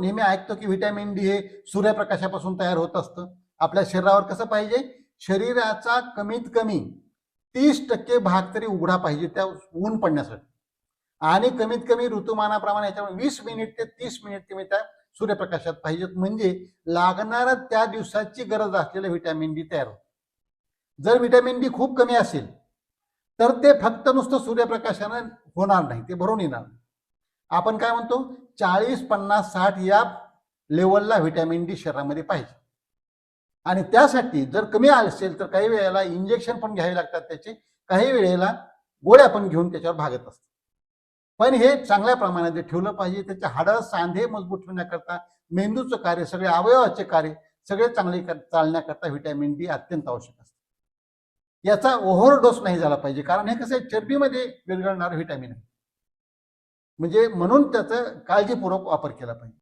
नेहमी ऐकतो की व्हिटॅमिन डी हे सूर्यप्रकाशापासून तयार होत असतं. आपल्या शरीरावर कसं पाहिजे? शरीराचा कमीत कमी तीस टक्के भाग तरी उघडा पाहिजे त्या ऊन पडण्यासाठी. आणि कमीत कमी ऋतुमानाप्रमाणे याच्यामुळे वीस मिनिट ते तीस मिनिट तुम्ही त्या सूर्यप्रकाशात पाहिजेत. म्हणजे लागणार त्या दिवसाची गरज असलेलं व्हिटॅमिन डी तयार होतं. जर व्हिटॅमिन डी खूप कमी असेल तर ते फक्त नुसतं सूर्यप्रकाशानं होणार नाही ते भरून येणार नाही. आपण काय म्हणतो? चाळीस पन्नास साठ या लेवलला व्हिटॅमिन डी शरीरामध्ये पाहिजे. आणि त्यासाठी जर कमी असेल तर काही वेळेला इंजेक्शन पण घ्यावे लागतात त्याचे. काही वेळेला गोळ्या पण घेऊन त्याच्यावर भागत असतात. पण हे चांगल्या प्रमाणात ठेवलं पाहिजे. त्याचे हाडं सांधे मजबूत ठेवण्याकरता मेंदूचं कार्य सगळे अवयवाचे कार्य सगळे चांगले चालण्याकरता व्हिटॅमिन डी अत्यंत आवश्यक असते. याचा ओव्हरडोस नाही झाला पाहिजे. कारण हे कसं आहे? चरबीमध्ये विरघळणारं व्हिटॅमिन आहे. म्हणजे म्हणून त्याचा काळजीपूर्वक वापर केला पाहिजे.